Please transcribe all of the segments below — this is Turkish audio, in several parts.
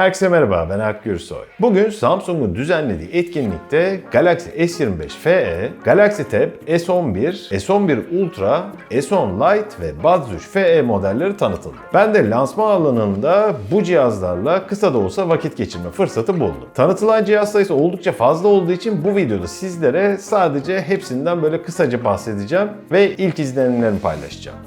Herkese merhaba, ben Alp Gürsoy. Bugün Samsung'un düzenlediği etkinlikte Galaxy S25 FE, Galaxy Tab S11, S11 Ultra, S10 Lite ve Buds 3 FE modelleri tanıtıldı. Ben de lansman alanında bu cihazlarla kısa da olsa vakit geçirme fırsatı buldum. Tanıtılan cihaz sayısı oldukça fazla olduğu için bu videoda sizlere sadece hepsinden böyle kısaca bahsedeceğim ve ilk izlenimlerimi paylaşacağım.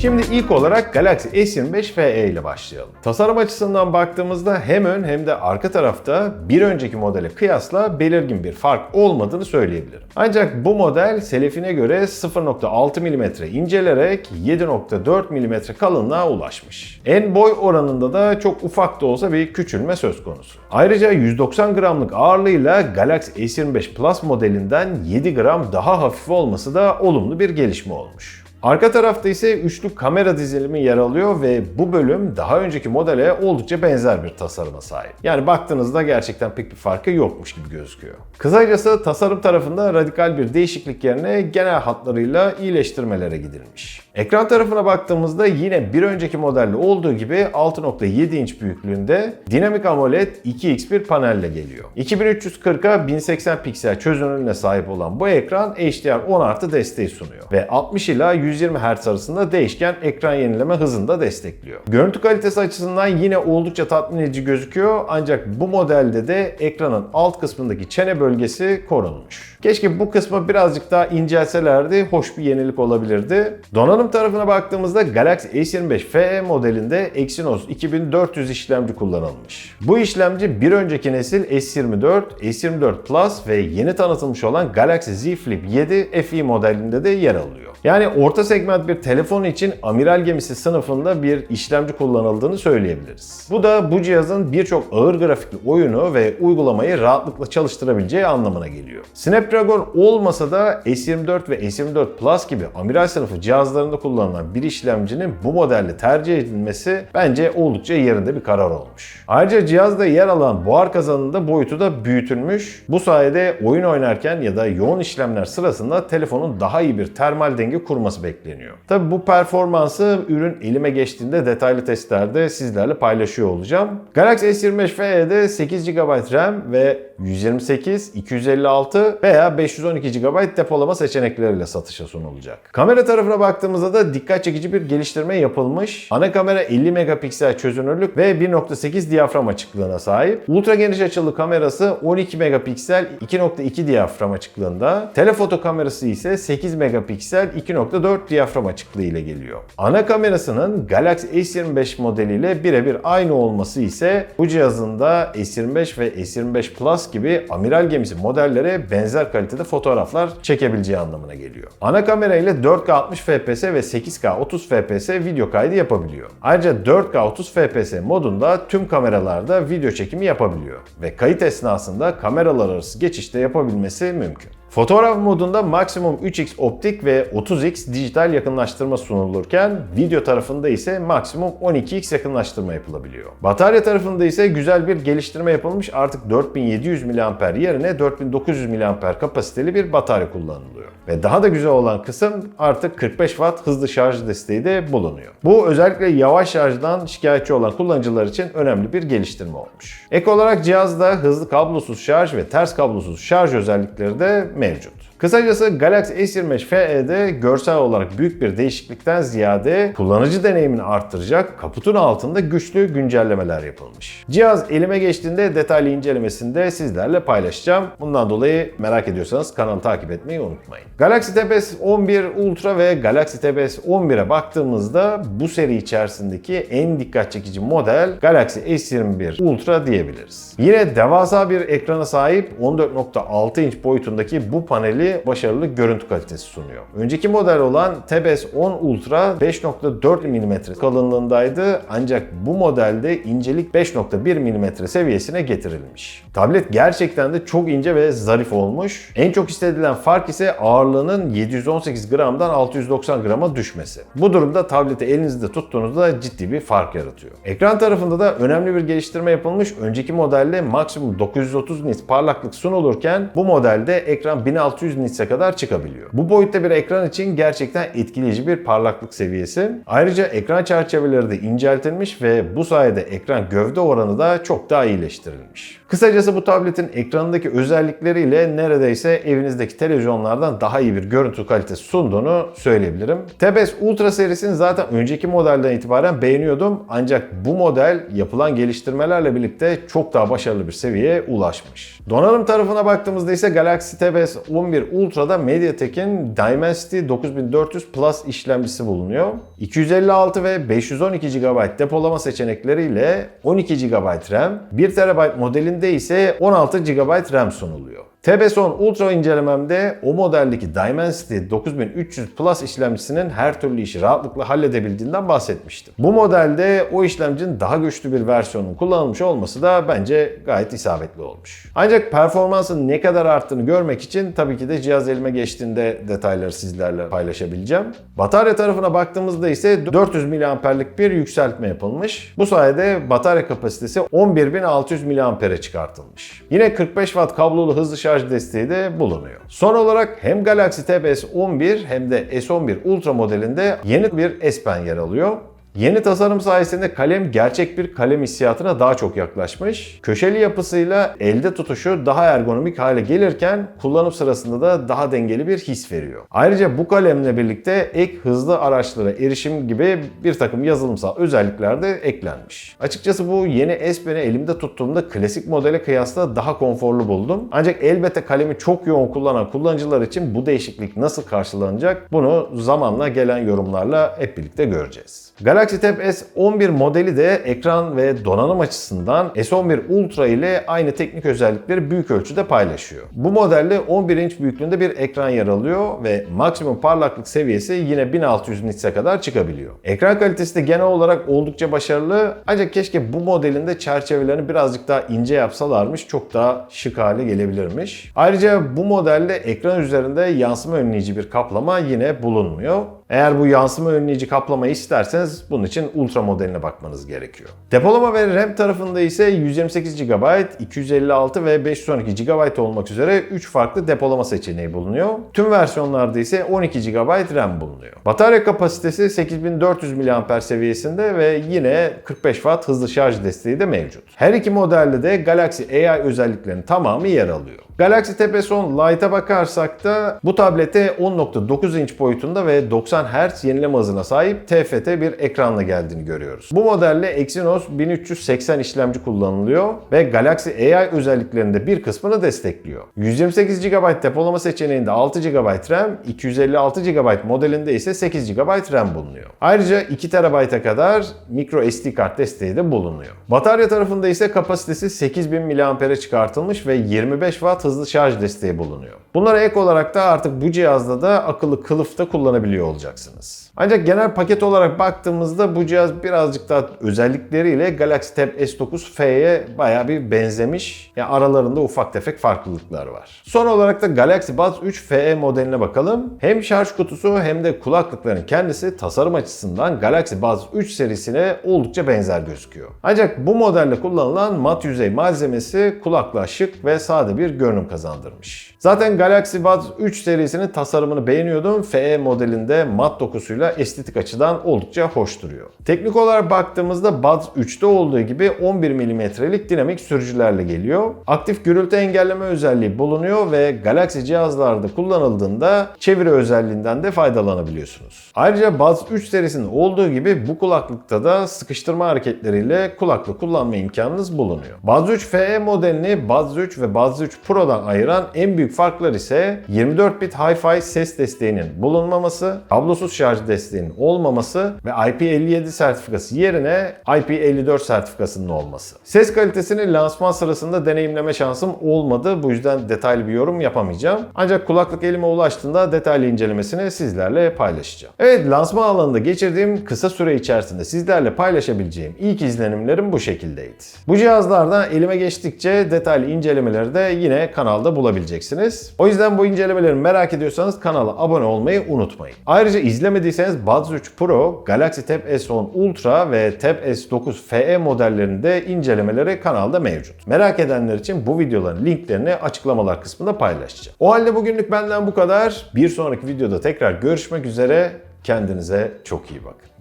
Şimdi ilk olarak Galaxy S25 FE ile başlayalım. Tasarım açısından baktığımızda hem ön hem de arka tarafta bir önceki modele kıyasla belirgin bir fark olmadığını söyleyebilirim. Ancak bu model selefine göre 0.6 mm incelerek 7.4 mm kalınlığa ulaşmış. En boy oranında da çok ufak da olsa bir küçülme söz konusu. Ayrıca 190 gramlık ağırlığıyla Galaxy S25 Plus modelinden 7 gram daha hafif olması da olumlu bir gelişme olmuş. Arka tarafta ise üçlü kamera dizilimi yer alıyor ve bu bölüm daha önceki modele oldukça benzer bir tasarıma sahip. Yani baktığınızda gerçekten pek bir farkı yokmuş gibi gözüküyor. Kısacası tasarım tarafında radikal bir değişiklik yerine genel hatlarıyla iyileştirmelere gidilmiş. Ekran tarafına baktığımızda yine bir önceki modelde olduğu gibi 6.7 inç büyüklüğünde dinamik AMOLED 2x bir panelle geliyor. 2340'a 1080 piksel çözünürlüğüne sahip olan bu ekran HDR10 artı desteği sunuyor ve 60 ila 120 Hz arasında değişken ekran yenileme hızını da destekliyor. Görüntü kalitesi açısından yine oldukça tatmin edici gözüküyor ancak bu modelde de ekranın alt kısmındaki çene bölgesi korunmuş. Keşke bu kısmı birazcık daha incelselerdi hoş bir yenilik olabilirdi. Donanım tarafına baktığımızda Galaxy S25 FE modelinde Exynos 2400 işlemci kullanılmış. Bu işlemci bir önceki nesil S24, S24 Plus ve yeni tanıtılmış olan Galaxy Z Flip 7 FE modelinde de yer alıyor. Yani orta segment bir telefon için amiral gemisi sınıfında bir işlemci kullanıldığını söyleyebiliriz. Bu da bu cihazın birçok ağır grafikli oyunu ve uygulamayı rahatlıkla çalıştırabileceği anlamına geliyor. Snapdragon olmasa da S24 ve S24 Plus gibi amiral sınıfı cihazlarında kullanılan bir işlemcinin bu modelde tercih edilmesi bence oldukça yerinde bir karar olmuş. Ayrıca cihazda yer alan buhar kazanında boyutu da büyütülmüş. Bu sayede oyun oynarken ya da yoğun işlemler sırasında telefonun daha iyi bir termal denge kurması bekleniyor. Tabi bu performansı ürün elime geçtiğinde detaylı testlerde sizlerle paylaşıyor olacağım. Galaxy S25 FE'de 8 GB RAM ve 128, 256 veya 512 GB depolama seçenekleriyle satışa sunulacak. Kamera tarafına baktığımızda da dikkat çekici bir geliştirme yapılmış. Ana kamera 50 megapiksel çözünürlük ve 1.8 diyafram açıklığına sahip. Ultra geniş açılı kamerası 12 megapiksel 2.2 diyafram açıklığında. Telefoto kamerası ise 8 megapiksel 2.4 diyafram açıklığı ile geliyor. Ana kamerasının Galaxy S25 modeliyle birebir aynı olması ise bu cihazın da S25 ve S25 Plus gibi amiral gemisi modellere benzer kalitede fotoğraflar çekebileceği anlamına geliyor. Ana kamera ile 4K 60 fps ve 8K 30 fps video kaydı yapabiliyor. Ayrıca 4K 30 fps modunda tüm kameralarda video çekimi yapabiliyor ve kayıt esnasında kameralar arası geçişte yapabilmesi mümkün. Fotoğraf modunda maksimum 3x optik ve 30x dijital yakınlaştırma sunulurken video tarafında ise maksimum 12x yakınlaştırma yapılabiliyor. Batarya tarafında ise güzel bir geliştirme yapılmış artık 4700 mAh yerine 4900 mAh kapasiteli bir batarya kullanılıyor. Ve daha da güzel olan kısım artık 45 Watt hızlı şarj desteği de bulunuyor. Bu özellikle yavaş şarjdan şikayetçi olan kullanıcılar için önemli bir geliştirme olmuş. Ek olarak cihazda hızlı kablosuz şarj ve ters kablosuz şarj özellikleri de mevcut. Kısacası Galaxy S25 FE'de görsel olarak büyük bir değişiklikten ziyade kullanıcı deneyimini arttıracak kaputun altında güçlü güncellemeler yapılmış. Cihaz elime geçtiğinde detaylı incelemesinde sizlerle paylaşacağım. Bundan dolayı merak ediyorsanız kanalı takip etmeyi unutmayın. Galaxy Tab S11 Ultra ve Galaxy Tab S11'e baktığımızda bu seri içerisindeki en dikkat çekici model Galaxy S21 Ultra diyebiliriz. Yine devasa bir ekrana sahip 14.6 inç boyutundaki bu paneli başarılı görüntü kalitesi sunuyor. Önceki model olan Tab S10 Ultra 5.4 mm kalınlığındaydı ancak bu modelde incelik 5.1 mm seviyesine getirilmiş. Tablet gerçekten de çok ince ve zarif olmuş. En çok istedilen fark ise ağırlığının 718 gramdan 690 grama düşmesi. Bu durumda tableti elinizde tuttuğunuzda ciddi bir fark yaratıyor. Ekran tarafında da önemli bir geliştirme yapılmış. Önceki modelde maksimum 930 nits parlaklık sunulurken bu modelde ekran 1600 nits'e kadar çıkabiliyor. Bu boyutta bir ekran için gerçekten etkileyici bir parlaklık seviyesi. Ayrıca ekran çerçeveleri de inceltilmiş ve bu sayede ekran gövde oranı da çok daha iyileştirilmiş. Kısacası bu tabletin ekranındaki özellikleriyle neredeyse evinizdeki televizyonlardan daha iyi bir görüntü kalitesi sunduğunu söyleyebilirim. TBS Ultra serisini zaten önceki modelden itibaren beğeniyordum ancak bu model yapılan geliştirmelerle birlikte çok daha başarılı bir seviyeye ulaşmış. Donanım tarafına baktığımızda ise Galaxy TBS 11 Ultra'da MediaTek'in Dimensity 9400 Plus işlemcisi bulunuyor. 256 ve 512 GB depolama seçenekleriyle 12 GB RAM, 1 TB modelinde ise 16 GB RAM sunuluyor. TB10 Ultra incelememde o modeldeki Dimensity 9300 Plus işlemcisinin her türlü işi rahatlıkla halledebildiğinden bahsetmiştim. Bu modelde o işlemcinin daha güçlü bir versiyonun kullanılmış olması da bence gayet isabetli olmuş. Ancak performansın ne kadar arttığını görmek için tabii ki de cihaz elime geçtiğinde detayları sizlerle paylaşabileceğim. Batarya tarafına baktığımızda ise 400 mAh'lik bir yükseltme yapılmış. Bu sayede batarya kapasitesi 11.600 mAh'e çıkartılmış. Yine 45 Watt kablolu hızlı şarj desteği de bulunuyor. Son olarak hem Galaxy TBS 11 hem de S11 Ultra modelinde yeni bir S Pen yer alıyor. Yeni tasarım sayesinde kalem gerçek bir kalem hissiyatına daha çok yaklaşmış. Köşeli yapısıyla elde tutuşu daha ergonomik hale gelirken kullanım sırasında da daha dengeli bir his veriyor. Ayrıca bu kalemle birlikte ek hızlı araçlara erişim gibi bir takım yazılımsal özellikler de eklenmiş. Açıkçası bu yeni S Pen'i elimde tuttuğumda klasik modele kıyasla daha konforlu buldum. Ancak elbette kalemi çok yoğun kullanan kullanıcılar için bu değişiklik nasıl karşılanacak bunu zamanla gelen yorumlarla hep birlikte göreceğiz. Galaxy Tab S11 modeli de ekran ve donanım açısından S11 Ultra ile aynı teknik özellikleri büyük ölçüde paylaşıyor. Bu modelde 11 inç büyüklüğünde bir ekran yer alıyor ve maksimum parlaklık seviyesi yine 1600 nits'e kadar çıkabiliyor. Ekran kalitesi de genel olarak oldukça başarılı ancak keşke bu modelin de çerçevelerini birazcık daha ince yapsalarmış çok daha şık hale gelebilirmiş. Ayrıca bu modelde ekran üzerinde yansıma önleyici bir kaplama yine bulunmuyor. Eğer bu yansıma önleyici kaplamayı isterseniz bunun için Ultra modeline bakmanız gerekiyor. Depolama ve RAM tarafında ise 128 GB, 256 ve 512 GB olmak üzere 3 farklı depolama seçeneği bulunuyor. Tüm versiyonlarda ise 12 GB RAM bulunuyor. Batarya kapasitesi 8400 mAh seviyesinde ve yine 45 Watt hızlı şarj desteği de mevcut. Her iki modelde de Galaxy AI özelliklerinin tamamı yer alıyor. Galaxy Tab S10 Lite'a bakarsak da bu tablete 10.9 inç boyutunda ve 90 Hz yenileme hızına sahip TFT bir ekranla geldiğini görüyoruz. Bu modelle Exynos 1380 işlemci kullanılıyor ve Galaxy AI özelliklerinde bir kısmını destekliyor. 128 GB depolama seçeneğinde 6 GB RAM, 256 GB modelinde ise 8 GB RAM bulunuyor. Ayrıca 2 TB'a kadar micro SD kart desteği de bulunuyor. Batarya tarafında ise kapasitesi 8000 mAh'e çıkartılmış ve 25 Watt hızlı şarj desteği bulunuyor. Bunlara ek olarak da artık bu cihazda da akıllı kılıf da kullanabiliyor olacaksınız. Ancak genel paket olarak baktığımızda bu cihaz birazcık daha özellikleriyle Galaxy Tab S9 F'ye bayağı bir benzemiş. Yani aralarında ufak tefek farklılıklar var. Son olarak da Galaxy Buds 3 FE modeline bakalım. Hem şarj kutusu hem de kulaklıkların kendisi tasarım açısından Galaxy Buds 3 serisine oldukça benzer gözüküyor. Ancak bu modelde kullanılan mat yüzey malzemesi kulaklığa şık ve sade bir görünüm kazandırmış. Zaten Galaxy Buds 3 serisinin tasarımını beğeniyordum. FE modelinde mat dokusuyla estetik açıdan oldukça hoş duruyor. Teknik olarak baktığımızda Buds 3'te olduğu gibi 11 mm'lik dinamik sürücülerle geliyor. Aktif gürültü engelleme özelliği bulunuyor ve Galaxy cihazlarda kullanıldığında çeviri özelliğinden de faydalanabiliyorsunuz. Ayrıca Buds 3 serisinin olduğu gibi bu kulaklıkta da sıkıştırma hareketleriyle kulaklık kullanma imkanınız bulunuyor. Buds 3 FE modelini Buds 3 ve Buds 3 Pro'dan ayıran en büyük farklar ise 24 bit Hi-Fi ses desteğinin bulunmaması, kablosuz şarj desteğinin olmaması ve IP57 sertifikası yerine IP54 sertifikasının olması. Ses kalitesini lansman sırasında deneyimleme şansım olmadı. Bu yüzden detaylı bir yorum yapamayacağım. Ancak kulaklık elime ulaştığında detaylı incelemesini sizlerle paylaşacağım. Evet lansman alanında geçirdiğim kısa süre içerisinde sizlerle paylaşabileceğim ilk izlenimlerim bu şekildeydi. Bu cihazlardan elime geçtikçe detaylı incelemeleri de yine kanalda bulabileceksiniz. O yüzden bu incelemeleri merak ediyorsanız kanala abone olmayı unutmayın. Ayrıca izlemediyseniz kez Buds 3 Pro, Galaxy Tab S10 Ultra ve Tab S9 FE modellerinde incelemeleri kanalda mevcut. Merak edenler için bu videoların linklerini açıklamalar kısmında paylaşacağım. O halde bugünlük benden bu kadar. Bir sonraki videoda tekrar görüşmek üzere. Kendinize çok iyi bakın.